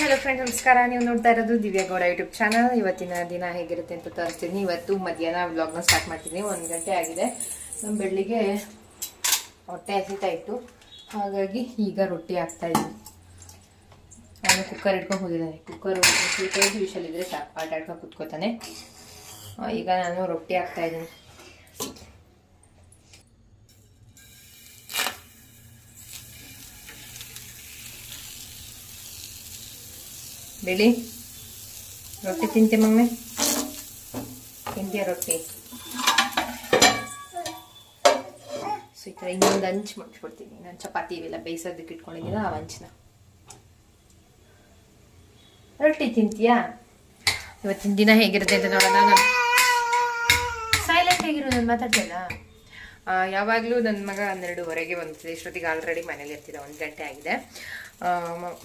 Hello friends ನಮಸ್ಕಾರ. ನೀವು ನೋಡ್ತಾ ಇರೋದು ದಿವ್ಯಾ ಗೌಡ ಯೂಟ್ಯೂಬ್ ಚಾನಲ್ ಇವತ್ತಿನ ದಿನ ಹೇಗಿರುತ್ತೆ ಅಂತ ತೋರಿಸ್ತೀನಿ. ಇವತ್ತು ಮಧ್ಯಾಹ್ನ ವ್ಲಾಗ್ನ ಸ್ಟಾರ್ಟ್ ಮಾಡ್ತೀನಿ ಒಂದು ಗಂಟೆ ಆಗಿದೆ. ನಮ್ಮ ಬೆಳ್ಳಿಗೆ ಹೊಟ್ಟೆ ಹಸಿತಾ ಇತ್ತು. ಹಾಗಾಗಿ ಈಗ ರೊಟ್ಟಿ ಹಾಕ್ತಾ ಇದ್ದೀನಿ ನಾನು ಕುಕ್ಕರ್ ಇಟ್ಕೊಂಡು ಹೋಗಿದ್ದಾನೆ ಕುಕ್ಕರ್ ಸೀಟಲ್ಲಿ ವಿಷಲ್ ಇದ್ದರೆ ಸಾಕು. ಆಟ ಆಡ್ಕೊಂಡು ಕುತ್ಕೋತಾನೆ ಈಗ ನಾನು ರೊಟ್ಟಿ ಹಾಕ್ತಾ ಇದ್ದೀನಿ. ಬೆಳಿ ರೊಟ್ಟಿ ತಿಂತೆ ಮಮ್ಮಿ ತಿಂತೀಯ ರೊಟ್ಟಿ ಸೊ ಈ ಥರ ಇನ್ನೊಂದು ಹಂಚು ಮಾಡಿಸ್ಕೊಡ್ತೀನಿ ನಾನು ಚಪಾತಿ ಇವೆಲ್ಲ ಬೇಯಿಸೋದಕ್ಕೆ ಇಟ್ಕೊಂಡಿದ್ದೀನ ಆ ಹಂಚನ ರೊಟ್ಟಿ ತಿಂತೀಯಾ? ಇವತ್ತಿನ ದಿನ ಹೇಗಿರುತ್ತೆ ಅಂತ ನೋಡೋಣ, ನಾನು ಸೈಲೆಂಟ್ ಆಗಿರೋ ನಾನು ಮಾತಾಡ್ತಿಲ್ಲ ಯಾವಾಗಲೂ ನನ್ನ ಮಗ ಹನ್ನೆರಡುವರೆಗೆ ಬಂದಿದೆ. ಇಷ್ಟೊತ್ತಿಗೆ ಆಲ್ರೆಡಿ ಮನೇಲಿ ಇರ್ತಿದ್ದ ಒಂದು ಗಂಟೆ ಆಗಿದೆ.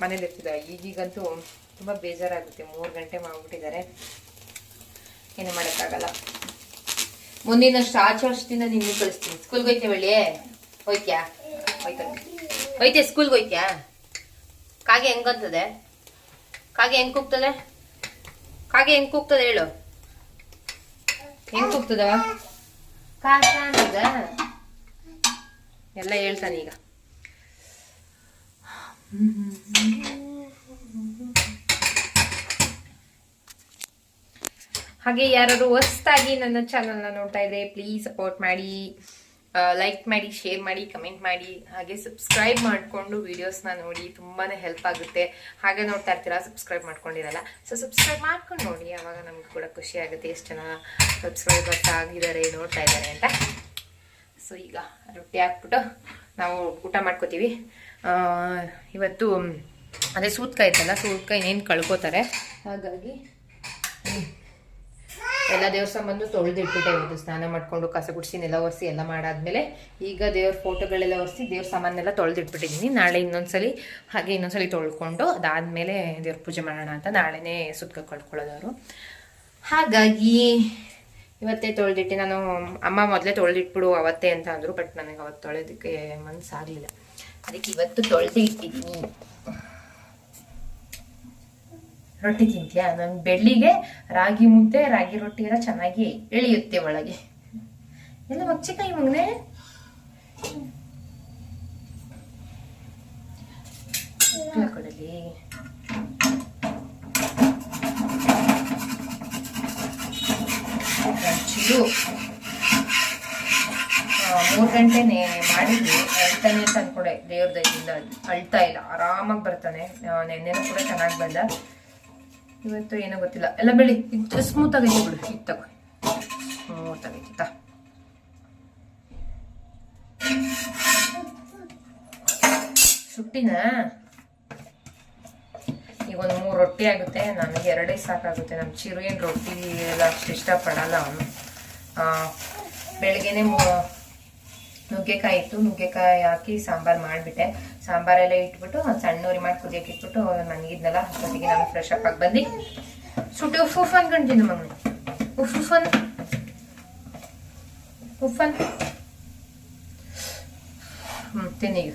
ಮನೇಲಿ ಇರ್ತಿದ್ದ ಈಗೀಗಂತೂ ತುಂಬ ಬೇಜಾರಾಗುತ್ತೆ. ಮೂರು ಗಂಟೆ ಮಾಡಿಬಿಟ್ಟಿದ್ದಾರೆ. ಏನು ಮಾಡೋಕ್ಕಾಗಲ್ಲ. ಮುಂದಿನ ಆಚೆ ವರ್ಷದಿಂದ ನಿಮಗೆ ಕಳಿಸ್ತೀನಿ. ಸ್ಕೂಲ್ಗೆ ಹೋಯ್ತೆ ಬೆಳಿ ಹೋಯ್ತ್ಯಾ? ಹೋಯ್ತಾ ಹೋಯ್ತೆ ಸ್ಕೂಲ್ಗೆ ಹೋಯ್ತ್ಯಾ? ಕಾಗೆ ಹೆಂಗಂತದೆ ಕಾಗೆ ಹೆಂಗೆ ಕೂಗ್ತದೆ? ಕಾಗೆ ಹೆಂಗೆ ಕೂಗ್ತದೆ ಹೇಳು. ಹೆಂಗೆ ಕೂಗ್ತದವ? ಕಾಕ ಎಲ್ಲ ಹೇಳ್ತಾನೆ ಈಗ. ಹಾಗೆ ಯಾರಾದ್ರು ಹೊಸ್ತಾಗಿ ನನ್ನ ಚಾನಲ್ನ ನೋಡ್ತಾ ಇದ್ರೆ ಪ್ಲೀಸ್ ಸಪೋರ್ಟ್ ಮಾಡಿ ಲೈಕ್ ಮಾಡಿ ಶೇರ್ ಮಾಡಿ ಕಮೆಂಟ್ ಮಾಡಿ, ಹಾಗೆ ಸಬ್ಸ್ಕ್ರೈಬ್ ಮಾಡಿಕೊಂಡು ವಿಡಿಯೋಸ್ನ ನೋಡಿ ತುಂಬಾ ಹೆಲ್ಪ್ ಆಗುತ್ತೆ. ಹಾಗೆ ನೋಡ್ತಾ ಇರ್ತೀರಾ ಸಬ್ಸ್ಕ್ರೈಬ್ ಮಾಡ್ಕೊಂಡಿರಲ್ಲ ಸೊ ಸಬ್ಸ್ಕ್ರೈಬ್ ಮಾಡ್ಕೊಂಡು ನೋಡಿ ಆವಾಗ ನಮ್ಗೆ ಕೂಡ ಖುಷಿ ಆಗುತ್ತೆ ಎಷ್ಟು ಜನ ಸಬ್ಸ್ಕ್ರೈಬರ್ಸ್ ಆಗಿದ್ದಾರೆ, ನೋಡ್ತಾ ಇದ್ದಾರೆ ಅಂತ. ಸೊ ಈಗ ರೊಟ್ಟಿ ಹಾಕ್ಬಿಟ್ಟು ನಾವು ಊಟ ಮಾಡ್ಕೋತೀವಿ. ಇವತ್ತು, ಅದೇ ಸೂತ್ಕಾಯಿ ಇತ್ತಲ್ಲ ಸೂತ್ಕಾಯಿ ಇನ್ನೇನು ಕಳ್ಕೊತಾರೆ? ಹಾಗಾಗಿ ಎಲ್ಲ ದೇವ್ರ ಸಾಮಾನು ತೊಳೆದು ಇಟ್ಬಿಟ್ಟೆ ಇವತ್ತು ಸ್ನಾನ ಮಾಡ್ಕೊಂಡು ಕಸ ನೆಲ ಒರೆಸಿ ಎಲ್ಲ ಮಾಡಾದ್ಮೇಲೆ ಈಗ ದೇವ್ರ ಫೋಟೋಗಳೆಲ್ಲ ಒರೆಸಿ ದೇವ್ರ ಸಾಮಾನೆಲ್ಲ ತೊಳೆದು ಇಟ್ಬಿಟ್ಟಿದ್ದೀನಿ. ನಾಳೆ ಇನ್ನೊಂದ್ಸಲಿ ಹಾಗೆ ಇನ್ನೊಂದ್ಸಲಿ ತೊಳ್ಕೊಂಡು ಅದಾದ್ಮೇಲೆ ದೇವ್ರ ಪೂಜೆ ಮಾಡೋಣ ಅಂತ ನಾಳೆನೇ ಸುತ್ತ ಕಳ್ಕೊಳ್ಳೋದವರು ಹಾಗಾಗಿ ಇವತ್ತೇ ತೊಳೆದಿಟ್ಟು. ನಾನು ಅಮ್ಮ ಮೊದಲೇ ತೊಳೆದಿಟ್ಬಿಡು ಅವತ್ತೇ ಅಂತ ಅಂದರು, ಬಟ್ ನನಗೆ ಅವತ್ತು ತೊಳೆದಕ್ಕೆ ಮನಸ್ಸಾಗಲಿಲ್ಲ ಅದಕ್ಕೆ ಇವತ್ತು ತೊಳೆದು ಇಟ್ಟಿದ್ದೀನಿ. ರೊಟ್ಟಿ ತಿಂತೀಯಾ? ನಾನು ಬೆಳ್ಳಿಗೆ ರಾಗಿ ಮುದ್ದೆ, ರಾಗಿ ರೊಟ್ಟಿ ಎಲ್ಲ ಚೆನ್ನಾಗಿ ಎಳೆಯುತ್ತೆ ಒಳಗೆ. ಎಲ್ಲ ಮಗ್ಚಿಕಾಯಿ ಮಗನೆ. ಕೊಡಲಿ. ಮೂರ್ ಮೂರು ಗಂಟೆನೆ ಮಾಡಿದ್ವಿ ಅಳ್ತಾನೆ ಅಂತ ಅನ್ಕೊಂಡೆ. ದೇವ್ರ ದಯದಿಂದ ಅಳ್ತಾ ಇಲ್ಲ. ಆರಾಮಾಗಿ ಬರ್ತಾನೆ. ನೆನ್ನೆನೂ ಕೂಡ ಚೆನ್ನಾಗಿ ಬಂದ. ಇವತ್ತು ಏನೋ ಗೊತ್ತಿಲ್ಲ. ಎಲ್ಲ ಬೆಳಿ ಇದು ಸ್ಮೂತ್ ಆಗೈತೆ ಬಿಡು. ಇದು ತಗೋ. ಸ್ಮೂತ್ ಆಗೈತೆ ತಾ. ಸುಟ್ಟಿನ ಈಗ ಒಂದು ಮೂರು ರೊಟ್ಟಿ ಆಗುತ್ತೆ. ನನಗೆ ಎರಡೇ ಸಾಕಾಗುತ್ತೆ. ನಮ್ಮ ಚಿರು ಏನು ರೊಟ್ಟಿ ಎಲ್ಲ ಅಷ್ಟು ಇಷ್ಟಪಡಲ್ಲ ಅವನು. ಬೆಳಗ್ಗೆನೆ ನುಗ್ಗೆಕಾಯಿ ಇತ್ತು. ನುಗ್ಗೆಕಾಯಿ ಹಾಕಿ ಸಾಂಬಾರು ಮಾಡಿಬಿಟ್ಟೆ. ಸಾಂಬಾರೆಲ್ಲ ಇಟ್ಬಿಟ್ಟು ಒಂದು ಸಣ್ಣ ಉರಿ ಮಾಡಿ ಕುದಿಯಕ್ಕೆ ಇಟ್ಬಿಟ್ಟು ಮನಗಿದ್ನಲ್ಲ ಅಷ್ಟೊತ್ತಿಗೆ ನಾನು ಫ್ರೆಶ್ ಅಪ್ ಆಗಿ ಬಂದು. ಸುಟ್ಟು ಉಫ್ ಉಫ್ ಅನ್ಕೊಂಡಿದ್ದು ಮಮ್ಮಿ. ಉಫ್ ಉಫ್ ಅನ್ ಉಫ್ ಅನ್ ಹ್ಞೂ ತಿನ್ನಿ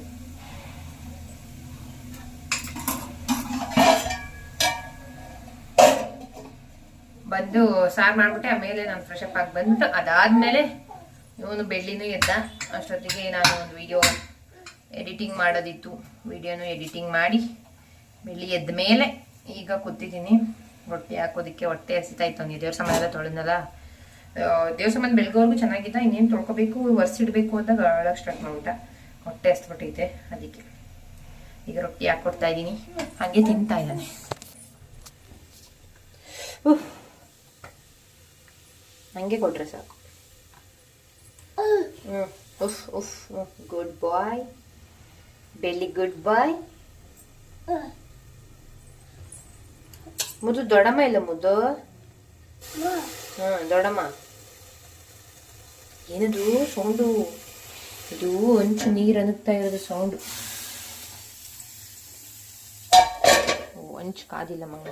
ಬಂದು ಸಾರು ಮಾಡ್ಬಿಟ್ಟೆ, ಆಮೇಲೆ ನಾನು ಫ್ರೆಶ್ ಅಪ್ ಆಗಿ ಬಂದ್ಬಿಟ್ಟು ಅದಾದಮೇಲೆ ಇವನು ಬೆಳ್ಳಿನೂ ಎದ್ದ. ಅಷ್ಟೊತ್ತಿಗೆ ನಾನು ಒಂದು ವಿಡಿಯೋ ಎಡಿಟಿಂಗ್ ಮಾಡೋದಿತ್ತು, ವಿಡಿಯೋನು ಎಡಿಟಿಂಗ್ ಮಾಡಿ ಬೆಳ್ಳಿ ಎದ್ದ ಮೇಲೆ ಈಗ ಕೂತಿದ್ದೀನಿ. ರೊಟ್ಟಿ ಹಾಕೋದಕ್ಕೆ ಹೊಟ್ಟೆ ಹಸಿತಾ ಇತ್ತು ನೀವು ದೇವ್ರ ಎಲ್ಲ ತೊಳೆದ್ನಲ್ಲ. ದೇವ್ರ ಸಮಾನ ಬೆಳಗೋರ್ಗು ಚೆನ್ನಾಗಿದ್ದ, ಇನ್ನೇನು ತೊಳ್ಕೊಬೇಕು, ಒರೆಸಿಡ್ಬೇಕು ಅಂತ ಅಳಕ್ಕೆ ಸ್ಟಾರ್ಟ್ ಮಾಡ್ಬಿಟ್ಟ. ಹೊಟ್ಟೆ ಹಸ್ಬಿಟ್ಟೈತೆ ಅದಕ್ಕೆ. ಈಗ ರೊಟ್ಟಿ ಹಾಕ್ಕೊಡ್ತಾ ಇದ್ದೀನಿ. ಹಾಗೆ ತಿಂತಾ ಇದ್ದಾನೆ. ಹಂಗೆ ಕೊಟ್ರೆ ಸಾಕು. ಹ್ಞೂ ಉಫ್ ಉಫ್ ಗುಡ್ ಬಾಯ್ ಬೆಲ್ಲಿ ಗುಡ್ ಬಾಯ್ ಮುದ್ದು ದೊಡ್ಡಮ್ಮ ಇಲ್ಲ ಮುದ್ದು? ಹ್ಮ್ ದೊಡ್ಡಮ್ಮ. ಏನದು ಸೌಂಡು ಇದು ಹಂಚು ನೀರು ಅನುಗ್ತಾ ಇರೋದು ಸೌಂಡು ಹಂಚು ಕಾದಿಲ್ಲ ಮಂಗ.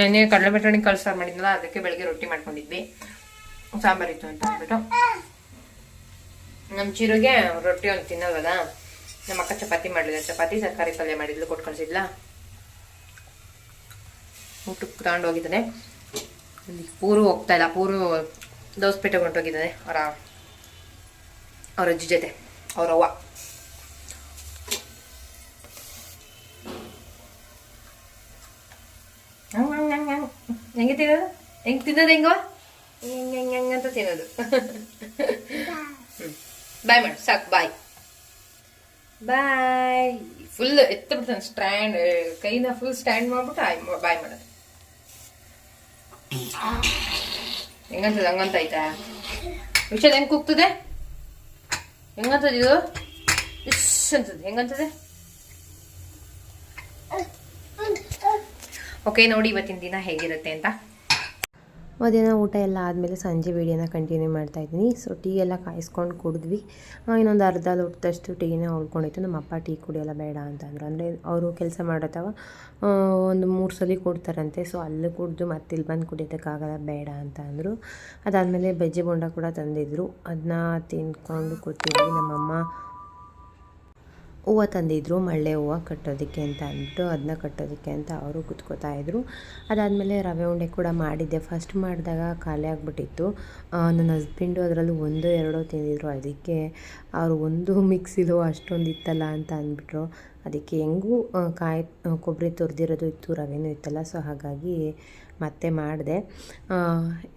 ನೆನ್ನೆ ಕಡಲೆ ಬಟಾಣಿ ಕಳ್ಸಾರು ಮಾಡಿದ್ನಲ್ಲ, ಅದಕ್ಕೆ ಬೆಳಗ್ಗೆ ರೊಟ್ಟಿ ಮಾಡ್ಕೊಂಡಿದ್ವಿ. ಸಾಂಬಾರಿತ್ತು ಅಂತ ಅಂದ್ಬಿಟ್ಟು. ನಮ್ಮ ಚಿರುಗೆ ರೊಟ್ಟಿ ಒಂದು ತಿನ್ನಲ್ವಲ್ಲ? ನಮ್ಮ ಅಕ್ಕ ಚಪಾತಿ ಮಾಡಿದ್ರೆ ಚಪಾತಿ, ತರಕಾರಿ ಪಲ್ಯ ಮಾಡಿದ್ಲು ಕೊಟ್ಟು ಕಳಿಸಿದ್ಲ. ಊಟಕ್ಕೆ ತಗೊಂಡು ಹೋಗಿದ್ದಾನೆ. ಪೂರು ಹೋಗ್ತಾ ಇಲ್ಲ. ಪೂರು ದೋಸಪೇಟೆಗೆ ಹೊಂಟೋಗಿದ್ದಾನೆ ಅವರ ಅವರ ಅಜ್ಜಿ ಜೊತೆ. ಅವ್ರ ಹಂಗ್ ಹಂಗೆ ಹಂಗ್ ಹಂಗ್. ಹೆಂಗೆ ತಿನ್ನೋದು ಹೆಂಗೆ ತಿನ್ನೋದು ಹೆಂಗೋ ಹೆಂಗ್ ಹೆಂಗ್ ಹೆಂಗ್ ಅಂತ ತಿನ್ನೋದು ಬಾಯ್ ಮಾಡಿ ಸಾಕು ಬಾಯ್ ಬಾಯ್ ಫುಲ್ ಎತ್ತ ಬಿಡ್ತಾನೆ ಸ್ಟ್ಯಾಂಡ್ ಕೈನ ಫುಲ್ ಸ್ಟ್ಯಾಂಡ್ ಮಾಡ್ಬಿಟ್ಟು ಆಯ್ ಬಾಯ್ ಮಾಡೋದು ಹೆಂಗಂತದ ಹಂಗಂತ ಆಯ್ತಾ ವಿಷಯ ಹೆಂಗ್ ಕೂಗ್ತದೆ ಹೆಂಗಂತದ ಇದು ಇಶ್ ಅಂತದೆ ಹೆಂಗಂತದೆ ಓಕೆ ನೋಡಿ ಇವತ್ತಿನ ದಿನ ಹೇಗಿರುತ್ತೆ ಅಂತ. ಮಧ್ಯಾಹ್ನ ಊಟ ಎಲ್ಲ ಆದಮೇಲೆ ಸಂಜೆ ವೀಡಿಯೋನ ಕಂಟಿನ್ಯೂ ಮಾಡ್ತಾ ಇದ್ದೀನಿ. ಸೊ ಟೀ ಎಲ್ಲ ಕಾಯಿಸ್ಕೊಂಡು ಕುಡಿದ್ವಿ. ಇನ್ನೊಂದು ಅರ್ಧ ಲೋಟದಷ್ಟು ಟೀನ ಉಳ್ಕೊಂಡಿತ್ತು. ನಮ್ಮ ಅಪ್ಪ ಟೀ ಕುಡಿಯೋಲ್ಲ ಬೇಡ ಅಂತಂದರು. ಅಂದರೆ ಅವರು ಕೆಲಸ ಮಾಡತ್ತವ ಒಂದು ಮೂರು ಸಲ ಕೊಡ್ತಾರಂತೆ. ಸೊ ಅಲ್ಲಿ ಕುಡಿದು ಮತ್ತೆ ಇಲ್ಲಿ ಬಂದು ಕುಡಿಯೋದಕ್ಕಾಗಲ್ಲ, ಬೇಡ ಅಂತ ಅಂದರು ಅದಾದಮೇಲೆ ಬಜ್ಜಿ ಬೊಂಡ ಕೂಡ ತಂದಿದ್ದರು ಅದನ್ನ ತಿನ್ಕೊಂಡು ಕೂತಿದ್ವಿ. ನಮ್ಮಮ್ಮ ಹೂವು ತಂದಿದ್ದರು ಮಳ್ಳೆ ಹೂವು ಕಟ್ಟೋದಕ್ಕೆ ಅಂತ ಅಂದ್ಬಿಟ್ಟು ಅದನ್ನ ಕಟ್ಟೋದಕ್ಕೆ ಅಂತ ಅವರು ಕುತ್ಕೋತಾ ಇದ್ದರು ಅದಾದಮೇಲೆ ರವೆ ಉಂಡೆ ಕೂಡ ಮಾಡಿದ್ದೆ. ಫಸ್ಟ್ ಮಾಡಿದಾಗ ಖಾಲಿ ಆಗಿಬಿಟ್ಟಿತ್ತು. ನನ್ನ ಹಸ್ಬೆಂಡು ಅದರಲ್ಲೂ ಒಂದು, ಎರಡೋ ತಿಂದಿದ್ರು. ಅದಕ್ಕೆ ಅವರು ಒಂದು ಮಿಕ್ಸಿಲು ಅಷ್ಟೊಂದು ಇತ್ತಲ್ಲ ಅಂತ ಅಂದ್ಬಿಟ್ರು. ಅದಕ್ಕೆ ಹೆಂಗೂ ಕಾಯಿ ಕೊಬ್ಬರಿ ತುರಿದಿರೋದು ಇತ್ತು, ರವೆನೂ ಇತ್ತಲ್ಲ. ಸೊ ಹಾಗಾಗಿ ಮತ್ತೆ ಮಾಡಿದೆ.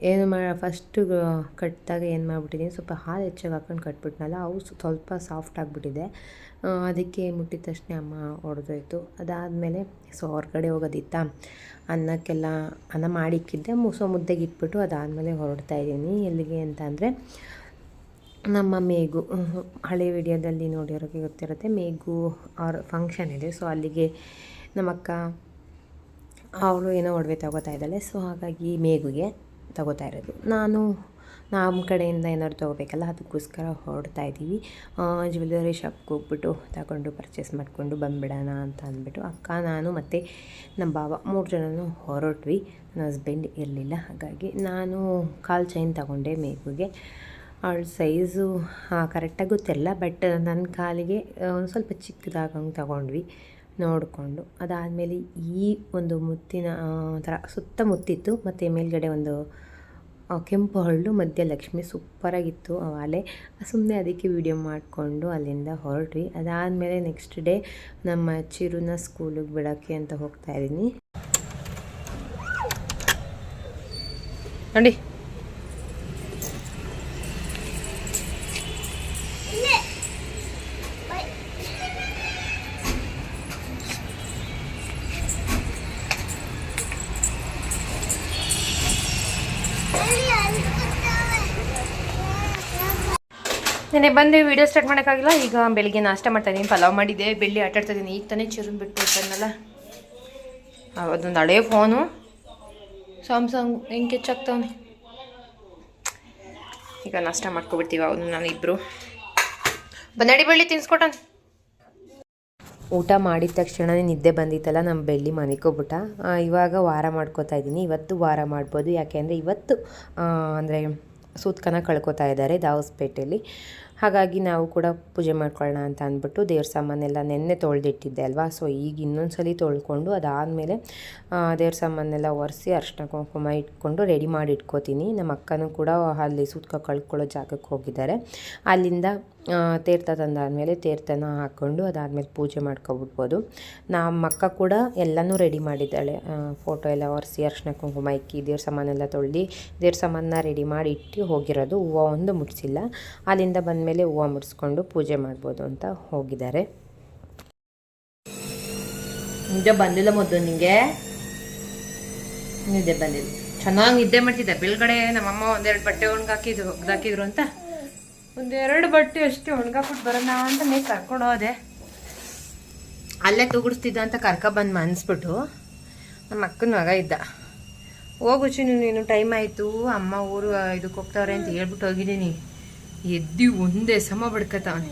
ಏನು ಮಾ ಫಸ್ಟು ಕಟ್ಟಿದಾಗ ಏನು ಮಾಡಿಬಿಟ್ಟಿದ್ದೀನಿ ಸ್ವಲ್ಪ ಹಾಲು ಹೆಚ್ಚಾಗಿ ಹಾಕೊಂಡು ಕಟ್ಬಿಟ್ನಲ್ಲ, ಅವು ಸ್ವಲ್ಪ ಸಾಫ್ಟ್ ಆಗಿಬಿಟ್ಟಿದೆ. ಅದಕ್ಕೆ ಮುಟ್ಟಿದ ತಕ್ಷಣ ಅಮ್ಮ ಹೊಡೆದೋಯ್ತು ಅದಾದಮೇಲೆ ಸೊ ಹೊರಗಡೆ ಹೋಗೋದಿತ್ತಾ? ಅನ್ನಕ್ಕೆಲ್ಲ ಅನ್ನ ಮಾಡಿಕ್ಕಿದ್ದೆ. ಮುಸೋ ಮುದ್ದೆಗೆ ಇಟ್ಬಿಟ್ಟು ಅದಾದಮೇಲೆ ಹೊರಡ್ತಾ ಇದ್ದೀನಿ. ಎಲ್ಲಿಗೆ ಅಂತ ಅಂದರೆ ನಮ್ಮ ಮೇಘು. ಹಳೆ ವಿಡಿಯೋದಲ್ಲಿ ನೋಡಿರೋಕ್ಕೆ ಗೊತ್ತಿರುತ್ತೆ. ಮೇಘು ಅವ್ರ ಫಂಕ್ಷನ್ ಇದೆ. ಸೊ ಅಲ್ಲಿಗೆ ನಮ್ಮಕ್ಕ ಅವಳು ಏನೋ ಒಡವೆ ತಗೋತಾ ಇದ್ದಾಳೆ. ಸೊ ಹಾಗಾಗಿ ಮೇಘುಗೆ ತಗೋತಾ ಇರೋದು. ನಾನು ನಮ್ಮ ಕಡೆಯಿಂದ ಏನಾದ್ರು ತೊಗೋಬೇಕಲ್ಲ, ಅದಕ್ಕೋಸ್ಕರ ಹೊರಡ್ತಾ ಇದ್ದೀವಿ ಜ್ಯುವೆಲ್ಲರಿ ಶಾಪ್ಗೆ ಹೋಗ್ಬಿಟ್ಟು ತಗೊಂಡು ಪರ್ಚೇಸ್ ಮಾಡಿಕೊಂಡು ಬಂದ್ಬಿಡೋಣ ಅಂತ ಅಂದ್ಬಿಟ್ಟು ಅಕ್ಕ, ನಾನು ಮತ್ತು ನಮ್ಮ ಬಾವ ಮೂರು ಜನನೂ ಹೊರಟ್ವಿ. ನನ್ನ ಹಸ್ಬೆಂಡ್ ಇರಲಿಲ್ಲ, ಹಾಗಾಗಿ ನಾನು ಕಾಲು ಚೈನ್ ತಗೊಂಡೆ ಮೇಘುಗೆ ಅವಳ ಸೈಜು ಕರೆಕ್ಟಾಗಿ ಗೊತ್ತಿಲ್ಲ ಬಟ್ ನನ್ನ ಕಾಲಿಗೆ ಒಂದು ಸ್ವಲ್ಪ ಚಿಕ್ಕದಾಗಂಗೆ ತಗೊಂಡ್ವಿ, ನೋಡಿಕೊಂಡು. ಅದಾದಮೇಲೆ ಈ ಒಂದು ಮುತ್ತಿನ ಥರ ಸುತ್ತ ಮುತ್ತಿತ್ತು ಮತ್ತು ಮೇಲ್ಗಡೆ ಒಂದು ಕೆಂಪು ಹಳ್ಳು ಮಧ್ಯೆ ಲಕ್ಷ್ಮಿ ಸೂಪರಾಗಿತ್ತು ಆ ಸುಮ್ಮನೆ ಅದಕ್ಕೆ ವಿಡಿಯೋ ಮಾಡಿಕೊಂಡು ಅಲ್ಲಿಂದ ಹೊರಟ್ವಿ. ಅದಾದಮೇಲೆ ನೆಕ್ಸ್ಟ್ ಡೇ ನಮ್ಮ ಚಿರುನ ಸ್ಕೂಲಿಗೆ ಬಿಡೋಕ್ಕೆ ಅಂತ ಹೋಗ್ತಾ ಇದ್ದೀನಿ. ನೋಡಿ. ನೆನೆ ಬಂದು ವೀಡಿಯೋ ಸ್ಟಾರ್ಟ್ ಮಾಡೋಕ್ಕಾಗಿಲ್ಲ, ಈಗ ಬೆಳಿಗ್ಗೆ ನಾಷ್ಟ ಮಾಡ್ತಾ ಇದ್ದೀನಿ ಪಲಾವ್ ಮಾಡಿದ್ದೆ ಬೆಳ್ಳಿ ಆಟ ಆಡ್ತಾ ಇದ್ದೀನಿ ಈಗ ತಾನೇ ಚಿರು ಬಿಟ್ಟು ಬಂದಲ್ಲ ಅದೊಂದು ಹಳೆ ಫೋನು ಸ್ಯಾಮ್ಸಂಗ್ ಹೆಂಗೆ ಕೆಚ್ಚಾಗ್ತಾವನೆ ಈಗ ನಾಷ್ಟ ಮಾಡ್ಕೊಬಿಡ್ತೀವಿ ಅವನು, ನಾನು ಇಬ್ಬರು ಬನ್ನಡಿ ಬೆಳ್ಳಿ ತಿನ್ಸ್ಕೊಟ್ಟನ್ ಊಟ ಮಾಡಿದ ತಕ್ಷಣನೇ ನಿದ್ದೆ ಬಂದಿತ್ತಲ್ಲ ನಮ್ಮ ಬೆಳ್ಳಿ ಮನಿಕೋಬಿಟ್ಟ ಇವಾಗ ವಾರ ಮಾಡ್ಕೋತಾ ಇದ್ದೀನಿ ಇವತ್ತು ವಾರ ಮಾಡ್ಬೋದು. ಯಾಕೆಂದರೆ ಇವತ್ತು ಅಂದರೆ ಸೂತ್ಕನ ಕಳ್ಕೊತಾ ಇದ್ದಾರೆ ದಾವಸ್ಪೇಟೆಯಲ್ಲಿ ಹಾಗಾಗಿ ನಾವು ಕೂಡ ಪೂಜೆ ಮಾಡ್ಕೊಳ್ಳೋಣ ಅಂತ ಅಂದ್ಬಿಟ್ಟು ದೇವ್ರ ಸಾಮಾನೆಲ್ಲ ನೆನ್ನೆ ತೊಳೆದಿಟ್ಟಿದ್ದೆ ಅಲ್ವಾ? ಸೊ ಈಗ ಇನ್ನೊಂದು ಸಲ ತೊಳ್ಕೊಂಡು ಅದಾದಮೇಲೆ ದೇವ್ರ ಸಾಮಾನೆಲ್ಲ ಒರೆಸಿ ಅರ್ಶಿನ ಕುಂಕುಮ ಇಟ್ಕೊಂಡು ರೆಡಿ ಮಾಡಿ ಇಟ್ಕೋತೀನಿ. ನಮ್ಮ ಅಕ್ಕನೂ ಕೂಡ ಅಲ್ಲಿ ಸೂತ್ಕ ಕಳ್ಕೊಳ್ಳೋ ಜಾಗಕ್ಕೆ ಹೋಗಿದ್ದಾರೆ. ಅಲ್ಲಿಂದ ತೀರ್ಥ ತಂದಾದಮೇಲೆ ತೀರ್ಥನ ಹಾಕ್ಕೊಂಡು ಅದಾದಮೇಲೆ ಪೂಜೆ ಮಾಡ್ಕೊಬಿಡ್ಬೋದು. ನಮ್ಮ ಅಕ್ಕ ಕೂಡ ಎಲ್ಲನೂ ರೆಡಿ ಮಾಡಿದ್ದಾಳೆ. ಫೋಟೋ ಎಲ್ಲ ಒರೆಸಿ ಅರ್ಶಿನ ಕುಂಕುಮ ಇಕ್ಕಿ, ದೇವ್ರ ಸಾಮಾನೆಲ್ಲ ತೊಳ್ದು, ದೇವ್ರ ಸಾಮಾನ ರೆಡಿ ಮಾಡಿ ಇಟ್ಟು ಹೋಗಿರೋದು. ಹೂವು ಒಂದು ಮುಟ್ಸಿಲ್ಲ. ಅಲ್ಲಿಂದ ಬಂದಮೇಲೆ ಹೂವು ಮುಡಿಸ್ಕೊಂಡು ಪೂಜೆ ಮಾಡ್ಬೋದು ಅಂತ ಹೋಗಿದ್ದಾರೆ. ನಿಜ ಬಂದಿಲ್ಲ ಮೊದಲು ನಿಮಗೆ ನಿದ್ದೆ ಬಂದಿಲ್ಲ. ಚೆನ್ನಾಗಿ ನಿದ್ದೆ ಮಾಡ್ತಿದ್ದೆ. ಬೆಳಗಡೆ ನಮ್ಮಮ್ಮ ಒಂದೆರಡು ಬಟ್ಟೆ ಒಣಗಾಕಿದ್ರು ಒಗ್ದಾಕಿದ್ರು ಅಂತ. ಒಂದೆರಡು ಬಟ್ಟೆ ಅಷ್ಟೇ ಒಣಗಾಕ್ಬಿಟ್ಟು ಬರೋಣ ಅಂತ ನೀ ಕರ್ಕೊಂಡು ಹೋದೆ. ಅಲ್ಲೇ ತೂಗುಡಿಸ್ತಿದ್ದ ಅಂತ ಕರ್ಕ ಬಂದು ಮನ್ಸ್ಬಿಟ್ಟು ನಮ್ಮ ಅಕ್ಕನ ಮಗ ಇದ್ದ. ಹೋಗು ಚಿನ್ನು, ನೀನು ಟೈಮ್ ಆಯಿತು, ಅಮ್ಮ ಊರು ಇದಕ್ಕೆ ಹೋಗ್ತಾವ್ರೆ ಅಂತ ಹೇಳ್ಬಿಟ್ಟು ಹೋಗಿದ್ದೀನಿ. ಎದ್ದು ಒಂದೇ ಸಮ ಬಡ್ಕತಾವನೆ.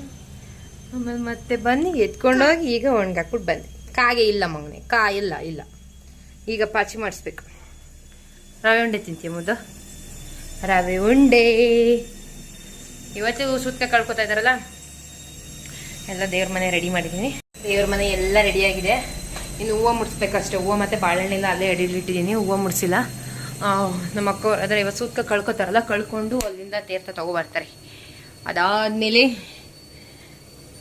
ಆಮೇಲೆ ಮತ್ತೆ ಬನ್ನಿ, ಎತ್ಕೊಂಡೋಗಿ ಈಗ ಒಣಗಾಕ್ಬಿಟ್ಟು ಬಂದೆ. ಕಾಗೆ ಇಲ್ಲ ಮಗನೆ, ಕಾ ಇಲ್ಲ ಇಲ್ಲ. ಈಗ ಪಾಚಿ ಮಾಡಿಸ್ಬೇಕು. ರವೆ ಉಂಡೆ ತಿಂತೀಯ ಮುದ್ದು? ರವೆ ಉಂಡೆ. ಇವತ್ತು ಸುತ್ತ ಕಳ್ಕೊತಾ ಇದ್ದಾರಲ್ಲ? ಎಲ್ಲ ದೇವ್ರ ಮನೆ ರೆಡಿ ಮಾಡಿದ್ದೀನಿ ದೇವ್ರ ಮನೆ ಎಲ್ಲ ರೆಡಿಯಾಗಿದೆ ಇನ್ನು ಹೂವು ಮುಡಿಸ್ಬೇಕಷ್ಟೆ. ಹೂವು ಮತ್ತು ಬಾಳೆಹಣ್ಣೆಲ್ಲ ಅಲ್ಲೇ ಅಡಿಲಿಟ್ಟಿದ್ದೀನಿ ಹೂವು ಮುಡಿಸಿಲ್ಲ. ನಮ್ಮ ಅಕ್ಕ ಅಂದರೆ ಇವತ್ತು ಸುತ್ತ ಕಳ್ಕೊತಾರಲ್ಲ, ಕಳ್ಕೊಂಡು ಅಲ್ಲಿಂದ ತೀರ್ಥ ತೊಗೊಬರ್ತಾರೆ ಅದಾದಮೇಲೆ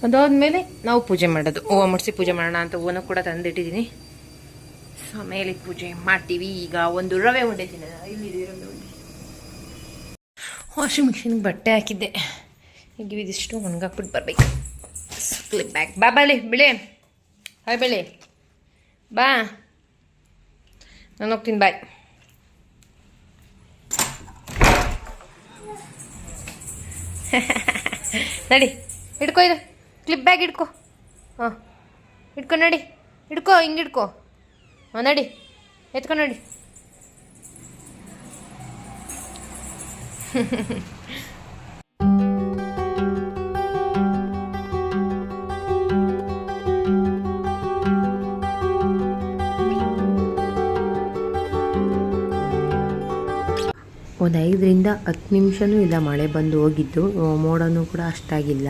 ಅದಾದಮೇಲೆ ನಾವು ಪೂಜೆ ಮಾಡೋದು. ಹೂವು ಮುಡಿಸಿ ಪೂಜೆ ಮಾಡೋಣ ಅಂತ ಹೂವನ್ನು ಕೂಡ ತಂದಿಟ್ಟಿದ್ದೀನಿ ಸೊ ಮೇಲೆ ಪೂಜೆ ಮಾಡ್ತೀವಿ. ಈಗ ಒಂದು ರವೆ ಉಂಡೆ ತಿನ್ನೋಣ. ಇಲ್ಲಿ ರವೆ ಉಂಡೆ. ವಾಷಿಂಗ್ ಮಿಷಿನ್ಗೆ ಬಟ್ಟೆ ಹಾಕಿದ್ದೆ. ಈಗ ಇದಿಷ್ಟು ಒಣಗಾಕ್ಬಿಟ್ಟು ಬರಬೇಕು. ಕ್ಲಿಪ್ ಬ್ಯಾಗ್ ಬಾ ಬಾಲಿ ಬಿಳಿ. ಹಾಯ್, ಬೆಳಿ. ಬಾ. ನಾನು ಹೋಗ್ತೀನಿ, ಬಾಯ್. ನಡಿ, ಹಿಡ್ಕೊ ಇದು. ಕ್ಲಿಪ್ ಬ್ಯಾಗ್ ಹಿಡ್ಕೊ. ಹಾಂ. ಹಿಡ್ಕೊ, ನಡಿ. ಹಿಡ್ಕೊ, ಹಿಂಗೆ ಹಿಡ್ಕೊ. ಹಾಂ, ನಡಿ. ಎತ್ಕೊ, ನಡಿ. ಒಂದು ಐದರಿಂದ ಹತ್ತು ನಿಮಿಷನೂ ಇಲ್ಲ, ಮಳೆ ಬಂದು ಹೋಗಿದ್ದು. ಮೋಡನೂ ಕೂಡ ಅಷ್ಟಾಗಿಲ್ಲ.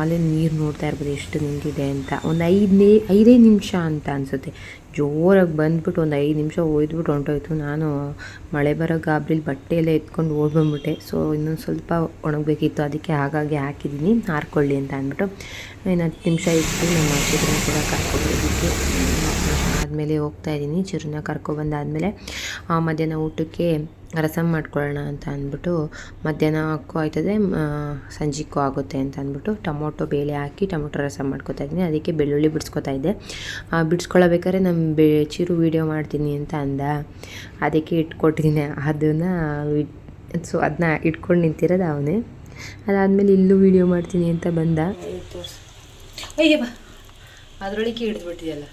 ಆಲೇ ನೀರು ನೋಡ್ತಾ ಇರ್ಬೋದು, ಎಷ್ಟು ನಿಂತಿದೆ ಅಂತ. ಒಂದು ಐದನೇ, ಐದೇ ನಿಮಿಷ ಅಂತ ಅನಿಸುತ್ತೆ. ಜೋರಾಗಿ ಬಂದ್ಬಿಟ್ಟು ಒಂದು ಐದು ನಿಮಿಷ ಒಯ್ದ್ಬಿಟ್ಟು ಹೊಂಟೋಯ್ತು ನಾನು ಮಳೆ ಬರೋ ಗಾಬ್ರಿಲಿ ಬಟ್ಟೆ ಎಲ್ಲ ಎತ್ಕೊಂಡು ಓಡ್ ಬಂದ್ಬಿಟ್ಟೆ ಸೊ ಇನ್ನೊಂದು ಸ್ವಲ್ಪ ಒಣಗಬೇಕಿತ್ತು. ಅದಕ್ಕೆ ಹಾಗಾಗಿ ಹಾಕಿದ್ದೀನಿ. ಹಾರ್ಕೊಳ್ಳಿ ಅಂತ ಅಂದ್ಬಿಟ್ಟು ಇನ್ನು ಹತ್ತು ನಿಮಿಷ ಇಟ್ಟು ನಮ್ಮ ಚಿತ್ರನ ಕೂಡ ಕರ್ಕೊಬರೋದಕ್ಕೆ ಆದಮೇಲೆ ಹೋಗ್ತಾ ಇದ್ದೀನಿ. ಚಿರನ್ನ ಕರ್ಕೊಬಂದಾದಮೇಲೆ ಮಧ್ಯಾಹ್ನ ಊಟಕ್ಕೆ ರಸಮ್ ಮಾಡ್ಕೊಳ್ಳೋಣ ಅಂತ ಅಂದ್ಬಿಟ್ಟು ಮಧ್ಯಾಹ್ನಕ್ಕೂ ಆಯ್ತದೆ ಸಂಜೆಗೂ ಆಗುತ್ತೆ ಅಂತ ಅಂದ್ಬಿಟ್ಟು ಟೊಮೊಟೊ ಬೇಳೆ ಹಾಕಿ ಟೊಮೊಟೊ ರಸಮ್ ಮಾಡ್ಕೊತಾ ಇದ್ದೀನಿ. ಅದಕ್ಕೆ ಬೆಳ್ಳುಳ್ಳಿ ಬಿಡಿಸ್ಕೊತಾ ಇದ್ದೆ. ಆ, ಬಿಡಿಸ್ಕೊಳ್ಳಬೇಕಾದ್ರೆ ನಮ್ಮ ಬೆ ಚಿರು ವೀಡಿಯೋ ಮಾಡ್ತೀನಿ ಅಂತ ಅಂದ. ಅದಕ್ಕೆ ಇಟ್ಕೊಟ್ಟಿದ್ದೀನಿ. ಅದನ್ನು ಸೊ ಅದನ್ನ ಇಟ್ಕೊಂಡು ನಿಂತಿರೋದು ಅವನೇ. ಅದಾದಮೇಲೆ ಇಲ್ಲೂ ವೀಡಿಯೋ ಮಾಡ್ತೀನಿ ಅಂತ ಬಂದ. ಬಾ. ಅದರೊಳಗೆ ಹಿಡಿದ್ಬಿಟ್ಟಿದೆಯಲ್ಲ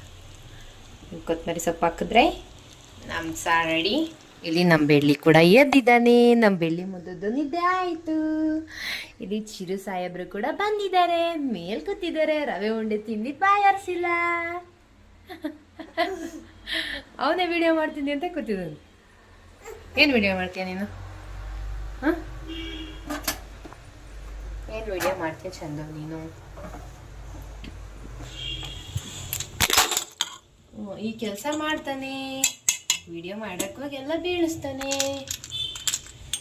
ಕೊತ್ತಂಬರಿ ಸೊಪ್ಪು ಹಾಕಿದ್ರೆ ನಮ್ಮ ಸಾರು ರೆಡಿ ಇಲ್ಲಿ ನಮ್ಮ ಬೆಳ್ಳಿ ಕೂಡ ಎದ್ದಿದ್ದಾನೆ. ನಮ್ಮ ಬೆಳ್ಳಿ ಮುದ್ದದ್ದು ನಿದ್ದೆ ಆಯಿತು. ಇಲ್ಲಿ ಚಿರು ಸಾಹೇಬ್ರು ಕೂಡ ಬಂದಿದ್ದಾರೆ. ಮೇಲ್ ಕೂತಿದ್ದಾರೆ. ರವೆ ಉಂಡೆ ತಿಂದಿ ಬಾಯಾರಿಸಿಲ್ಲ ಅವನೇ ವಿಡಿಯೋ ಮಾಡ್ತೀನಿ ಅಂತ ಕೂತಿದ್ದಾನೆ. ಏನು ವಿಡಿಯೋ ಮಾಡ್ತೀಯ ನೀನು? ಹಾಂ? ಏನು ವಿಡಿಯೋ ಮಾಡ್ತೀಯ ಚಂದ ನೀನು? ಈ ಕೆಲಸ ಮಾಡ್ತಾನೆ. ವಿಡಿಯೋ ಮಾಡಕ್ ಹೋಗೆಲ್ಲ ಬೀಳಿಸ್ತಾನೆ.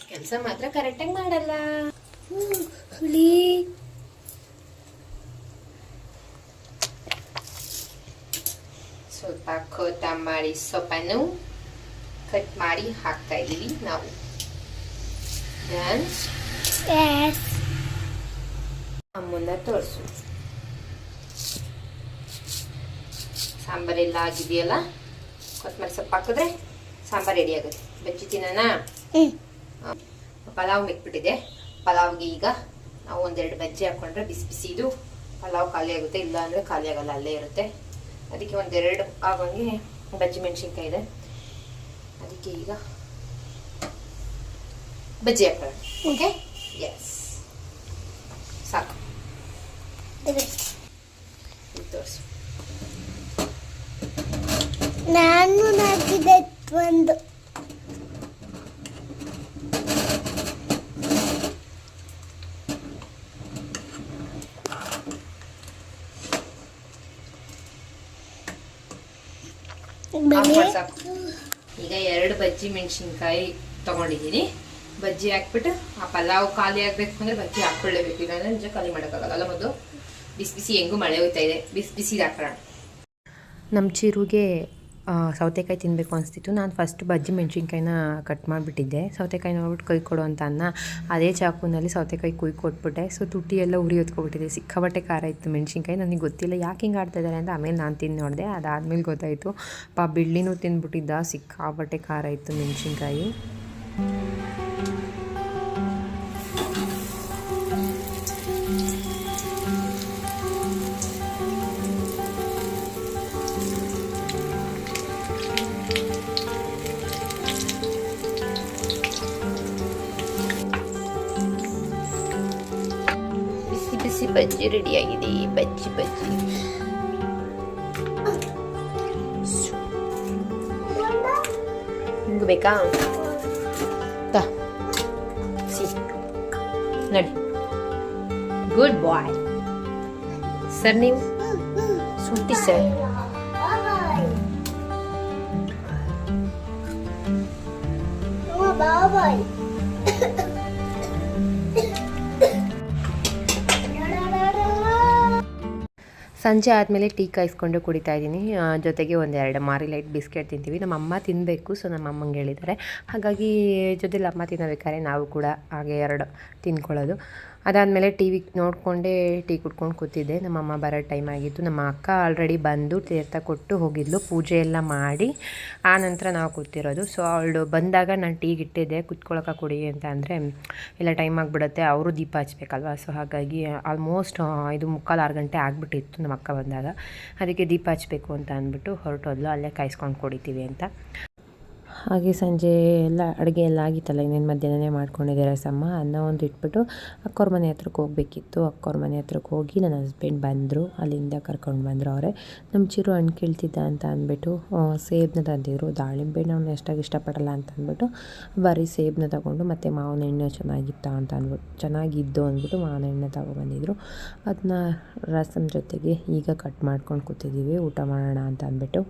ಕೆಲಸ ಮಾತ್ರ ಕರೆಕ್ಟಾಗಿ ಮಾಡಲ್ಲ. ಹುಳಿ ಸ್ವಲ್ಪ ಮಾಡಿ ಸೊಪ್ಪನ್ನು ಕಟ್ ಮಾಡಿ ಹಾಕ್ತಾ ಇದ್ದೀವಿ ನಾವು. ಅಮ್ಮನ್ನ ತೋರಿಸು. ಸಾಂಬಾರೆಲ್ಲ ಆಗಿದೆಯಲ್ಲ? ಕೊತ್ತಂಬರಿ ಸೊಪ್ಪು ಹಾಕಿದ್ರೆ ಸಾಂಬಾರು ರೆಡಿ ಆಗುತ್ತೆ. ಬಜ್ಜಿ ತಿನ್ನೋಣ? ಆ, ಪಲಾವ್ ಮೆಕ್ಬಿಟ್ಟಿದೆ ಪಲಾವ್ಗೆ ಈಗ ನಾವು ಒಂದೆರಡು ಬಜ್ಜಿ ಹಾಕೊಂಡ್ರೆ ಬಿಸಿ ಬಿಸಿ ಇದು ಪಲಾವ್ ಖಾಲಿ ಆಗುತ್ತೆ. ಇಲ್ಲ ಅಂದ್ರೆ ಖಾಲಿ ಆಗಲ್ಲ ಅಲ್ಲೇ ಇರುತ್ತೆ. ಅದಕ್ಕೆ ಒಂದೆರಡು ಆಗೋಂಗೆ ಬಜ್ಜಿ ಮೆಣಸಿನ್ಕಾಯಿ ಇದೆ. ಅದಕ್ಕೆ ಈಗ ಬಜ್ಜಿ ಹಾಕೋಣ. ಓಕೆ ಎಸ್ ಸಾಕು. ತೋರಿಸು. ನಾನು ನಾಕಿದೆ ಒಂದು. ಈಗ ಎರಡು ಬಜ್ಜಿ ಮೆಣಸಿನ್ಕಾಯಿ ತಗೊಂಡಿದ್ದೀನಿ. ಬಜ್ಜಿ ಹಾಕ್ಬಿಟ್ಟು ಆ ಪಲಾವ್ ಖಾಲಿ ಆಗ್ಬೇಕು ಅಂದ್ರೆ ಬಜ್ಜಿ ಹಾಕೊಳ್ಳೇಬೇಕು ಇಲ್ಲಾಂದ್ರೆ ನಿಜ ಖಾಲಿ ಮಾಡೋಕ್ಕಾಗಲ್ಲ ಅಲ್ಲ ಮೊದಲು. ಬಿಸಿ ಬಿಸಿ ಹೆಂಗೂ ಮಳೆ ಹೋಯ್ತಾ ಇದೆ. ಬಿಸಿ ಬಿಸಿ ಹಾಕೋಣ ನಮ್ಮ ಚಿರುಗೆ ಸೌತೆಕಾಯಿ ತಿನ್ನಬೇಕು ಅನಿಸ್ತಿತ್ತು. ನಾನು ಫಸ್ಟ್ ಬಜ್ಜಿ ಮೆಣಸಿನ್ಕಾಯಿನ ಕಟ್ ಮಾಡಿಬಿಟ್ಟಿದ್ದೆ. ಸೌತೆಕಾಯಿ ನೋಡ್ಬಿಟ್ಟು ಕೈ ಕೊಡು ಅಂತ ಅನ್ನ. ಅದೇ ಚಾಕುನಲ್ಲಿ ಸೌತೆಕಾಯಿ ಕುಯ್ ಕೊಟ್ಬಿಟ್ಟೆ. ಸೊ ತುಟಿ ಎಲ್ಲ ಉರಿ ಹೊತ್ಕೊಬಿಟ್ಟಿದೆ. ಸಿಕ್ಕಾಬಟ್ಟೆ ಖಾರ ಇತ್ತು ಮೆಣಸಿನ್ಕಾಯಿ. ನನಗೆ ಗೊತ್ತಿಲ್ಲ ಯಾಕೆ ಹಿಂಗೆ ಆಡ್ತಾಯಿದ್ದಾರೆ ಅಂತ. ಆಮೇಲೆ ನಾನು ತಿಂದು ನೋಡಿದೆ. ಅದಾದಮೇಲೆ ಗೊತ್ತಾಯಿತು. ಪಾ ಬಿಳ್ಳಿನೂ ತಿಂದ್ಬಿಟ್ಟಿದ್ದ ಸಿಕ್ಕಾಬಟ್ಟೆ ಖಾರ ಇತ್ತು ಮೆಣಸಿನ್ಕಾಯಿ. ಬಜ್ಜಿ ರೆಡಿ ಆಗಿದೆ ಬಜ್ಜಿ ಬಜ್ಜಿ ಹಿಂಗ್ ಬೇಕಾ ತಾ ನಡಿ ಗುಡ್ ಬಾಯ್ ಸರ್ ನೀವು ಸುಟ್ಟಿ ಸರ್ ಬಾಯ್ ಸಂಜೆ ಆದಮೇಲೆ ಟೀ ಕಾಯಿಸ್ಕೊಂಡು ಕುಡಿತಾ ಇದ್ದೀನಿ. ಜೊತೆಗೆ ಒಂದೆರಡು ಮಾರಿ ಲೈಟ್ ಬಿಸ್ಕೆಟ್ ತಿಂತೀವಿ. ನಮ್ಮ ಅಮ್ಮ ತಿನ್ನಬೇಕು ಸೊ ನಮ್ಮ ಅಮ್ಮಂಗೆ ಹೇಳಿದ್ದಾರೆ. ಹಾಗಾಗಿ ಜೊತೆಲಿ ಅಮ್ಮ ತಿನ್ನಬೇಕಾದ್ರೆ ನಾವು ಕೂಡ ಹಾಗೆ ಎರಡು ತಿನ್ಕೊಳ್ಳೋದು. ಅದಾದಮೇಲೆ ಟಿ ವಿ ನೋಡಿಕೊಂಡೇ ಟೀ ಕುಡ್ಕೊಂಡು ಕೂತಿದ್ದೆ. ನಮ್ಮಮ್ಮ ಬರೋ ಟೈಮ್ ಆಗಿತ್ತು. ನಮ್ಮ ಅಕ್ಕ ಆಲ್ರೆಡಿ ಬಂದು ತೀರ್ಥ ಕೊಟ್ಟು ಹೋಗಿದ್ಲು. ಪೂಜೆ ಎಲ್ಲ ಮಾಡಿ ಆ ನಂತರ ನಾವು ಕೂತಿರೋದು. ಸೊ ಅವಳು ಬಂದಾಗ ನಾನು ಟೀಗೆ ಇಟ್ಟಿದ್ದೆ. ಕುತ್ಕೊಳ್ಳೋಕೆ ಕೊಡಿ ಅಂತ ಅಂದರೆ ಎಲ್ಲ ಟೈಮ್ ಆಗಿಬಿಡುತ್ತೆ. ಅವರು ದೀಪ ಹಚ್ಬೇಕಲ್ವ? ಸೊ ಹಾಗಾಗಿ ಆಲ್ಮೋಸ್ಟ್ ಇದು ಮುಕ್ಕಾಲು ಆರು ಗಂಟೆ ಆಗಿಬಿಟ್ಟಿತ್ತು ನಮ್ಮ ಅಕ್ಕ ಬಂದಾಗ. ಅದಕ್ಕೆ ದೀಪ ಹಚ್ಚಬೇಕು ಅಂತ ಅಂದ್ಬಿಟ್ಟು ಹೊರಟೋದ್ಲು. ಅಲ್ಲೇ ಕಾಯಿಸ್ಕೊಂಡು ಕುಡಿತೀವಿ ಅಂತ. ಹಾಗೆ ಸಂಜೆ ಎಲ್ಲ ಅಡುಗೆ ಎಲ್ಲ ಆಗಿತ್ತಲ್ಲ, ಇನ್ನೇನು ಮಧ್ಯಾಹ್ನನೇ ಮಾಡ್ಕೊಂಡಿದ್ದೆ ರಸಮ್ಮ ಅನ್ನ ಒಂದು ಇಟ್ಬಿಟ್ಟು ಅಕ್ಕವ್ರ ಮನೆ ಹತ್ರಕ್ಕೆ ಹೋಗ್ಬೇಕಿತ್ತು. ಅಕ್ಕವ್ರ ಮನೆ ಹತ್ರಕ್ಕೆ ಹೋಗಿ ನನ್ನ ಹಸ್ಬೆಂಡ್ ಬಂದರು. ಅಲ್ಲಿಂದ ಕರ್ಕೊಂಡು ಬಂದರು ಅವರೇ. ನಮ್ಮ ಚಿರು ಹಣ್ಣು ಕೇಳ್ತಿದ್ದ ಅಂತ ಅಂದ್ಬಿಟ್ಟು ಸೇಬನ್ನ ತಂದಿದ್ರು. ದಾಳಿಂಬೆ ಅವ್ನು ಎಷ್ಟಾಗಿ ಇಷ್ಟಪಡಲ್ಲ ಅಂತ ಅಂದ್ಬಿಟ್ಟು, ಬರೀ ಸೇಬನ್ನ ತಗೊಂಡು ಮತ್ತು ಮಾವಿನ ಹಣ್ಣು ಚೆನ್ನಾಗಿತ್ತ ಅಂತ ಅಂದ್ಬಿಟ್ಟು ಚೆನ್ನಾಗಿದ್ದು ಅಂದ್ಬಿಟ್ಟು ಮಾವಿನ ಹಣ್ಣು ತಗೊಬಂದಿದ್ರು ಅದನ್ನ ರಸಮ್ ಜೊತೆಗೆ ಈಗ ಕಟ್ ಮಾಡ್ಕೊಂಡು ಕೂತಿದ್ದೀವಿ ಊಟ ಮಾಡೋಣ ಅಂತ ಅಂದ್ಬಿಟ್ಟು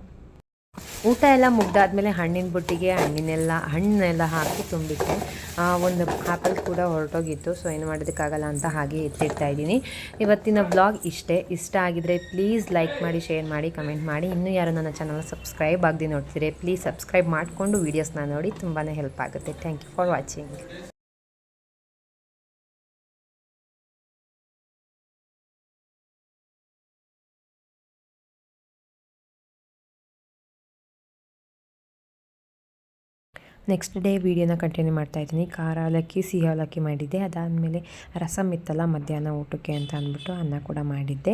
ಊಟ ಎಲ್ಲ ಮುಗ್ದಾದ್ಮೇಲೆ ಹಣ್ಣಿನ ಬುಟ್ಟಿಗೆ, ಹಣ್ಣಿನೆಲ್ಲ, ಹಣ್ಣೆಲ್ಲ ಹಾಕಿ ತುಂಬಿಟ್ಟೆ ಒಂದು ಆ್ಯಪಲ್ ಕೂಡ ಹೊರಟೋಗಿತ್ತು. ಸೊ ಏನು ಮಾಡೋದಕ್ಕಾಗಲ್ಲ ಅಂತ ಹಾಗೆ ಎತ್ತಿಡ್ತಾ ಇದ್ದೀನಿ. ಇವತ್ತಿನ ಬ್ಲಾಗ್ ಇಷ್ಟೇ. ಇಷ್ಟ ಆಗಿದ್ರೆ ಪ್ಲೀಸ್ ಲೈಕ್ ಮಾಡಿ ಶೇರ್ ಮಾಡಿ ಕಮೆಂಟ್ ಮಾಡಿ. ಇನ್ನೂ ಯಾರು ನನ್ನ ಚಾನಲ್ ಸಬ್ಸ್ಕ್ರೈಬ್ ಆಗದೆ ನೋಡ್ತಿದ್ರೆ ಪ್ಲೀಸ್ ಸಬ್ಸ್ಕ್ರೈಬ್ ಮಾಡಿಕೊಂಡು ವೀಡಿಯೋಸ್ನ ನೋಡಿ. ತುಂಬಾ ಹೆಲ್ಪ್ ಆಗುತ್ತೆ. Thank you for watching next day ವೀಡಿಯೋನ ಕಂಟಿನ್ಯೂ ಮಾಡ್ತಾ ಇದ್ದೀನಿ. ಖಾರ ಅವಲಕ್ಕಿ ಸಿಹಿ ಅವಲಕ್ಕಿ ಮಾಡಿದ್ದೆ. ಅದಾದಮೇಲೆ ರಸಮ್ ಇತ್ತಲ್ಲ, ಮಧ್ಯಾಹ್ನ ಊಟಕ್ಕೆ ಅಂತ ಅಂದ್ಬಿಟ್ಟು ಅನ್ನ ಕೂಡ ಮಾಡಿದ್ದೆ.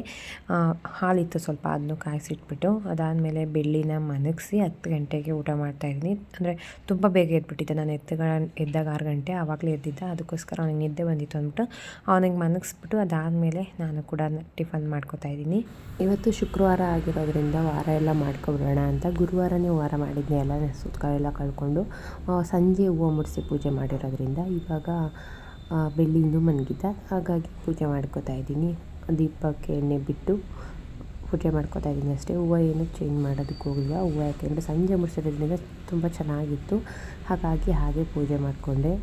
ಹಾಲಿತ್ತು ಸ್ವಲ್ಪ, ಅದನ್ನು ಕಾಯಿಸಿಟ್ಬಿಟ್ಟು. ಅದಾದಮೇಲೆ ಬೆಳ್ಳಿನ ಮನಗಿಸಿ ಹತ್ತು ಗಂಟೆಗೆ ಊಟ ಮಾಡ್ತಾಯಿದ್ದೀನಿ ಅಂದರೆ ತುಂಬ ಬೇಗ ಎದ್ಬಿಟ್ಟಿದ್ದೆ. ನಾನು ಎತ್ತಗ ಎದ್ದಾಗ ಆರು ಗಂಟೆ ಆವಾಗಲೇ ಎದ್ದಿದ್ದ. ಅದಕ್ಕೋಸ್ಕರ ಅವನಿಗೆ ನಿದ್ದೆ ಬಂದಿತ್ತು ಅಂದ್ಬಿಟ್ಟು ಅವನಿಗೆ ಮನಗಿಸ್ಬಿಟ್ಟು ಅದಾದಮೇಲೆ ನಾನು ಕೂಡ ಟಿಫನ್ ಮಾಡ್ಕೊತಾ ಇದ್ದೀನಿ. ಇವತ್ತು ಶುಕ್ರವಾರ ಆಗಿರೋದ್ರಿಂದ ವಾರ ಎಲ್ಲ ಮಾಡ್ಕೊಬಿಡೋಣ ಅಂತ ಗುರುವಾರನೇ ವಾರ ಮಾಡಿದ್ದೆ ಎಲ್ಲ ಸುತ್ತ ಎಲ್ಲ ಕಳ್ಕೊಂಡು ಸಂಜೆ ಹೂವು ಮುಡಿಸಿ ಪೂಜೆ ಮಾಡಿರೋದ್ರಿಂದ ಇವಾಗ ಬೆಳ್ಳಿಂದು ಮನ್ಗಿದ್ದ. ಹಾಗಾಗಿ ಪೂಜೆ ಮಾಡ್ಕೋತಾ ಇದ್ದೀನಿ. ದೀಪಕ್ಕೆ ಎಣ್ಣೆ ಬಿಟ್ಟು ಪೂಜೆ ಮಾಡ್ಕೋತಾ ಇದ್ದೀನಿ ಅಷ್ಟೇ. ಹೂವು ಏನು ಚೇಂಜ್ ಮಾಡೋದಕ್ಕೆ ಹೋಗಿಲ್ಲ ಹೂವು ಯಾಕೆಂದರೆ ಸಂಜೆ ಮುಡಿಸಿರೋದ್ರಿಂದ ತುಂಬ ಚೆನ್ನಾಗಿತ್ತು. ಹಾಗಾಗಿ ಹಾಗೆ ಪೂಜೆ ಮಾಡಿಕೊಂಡೆ.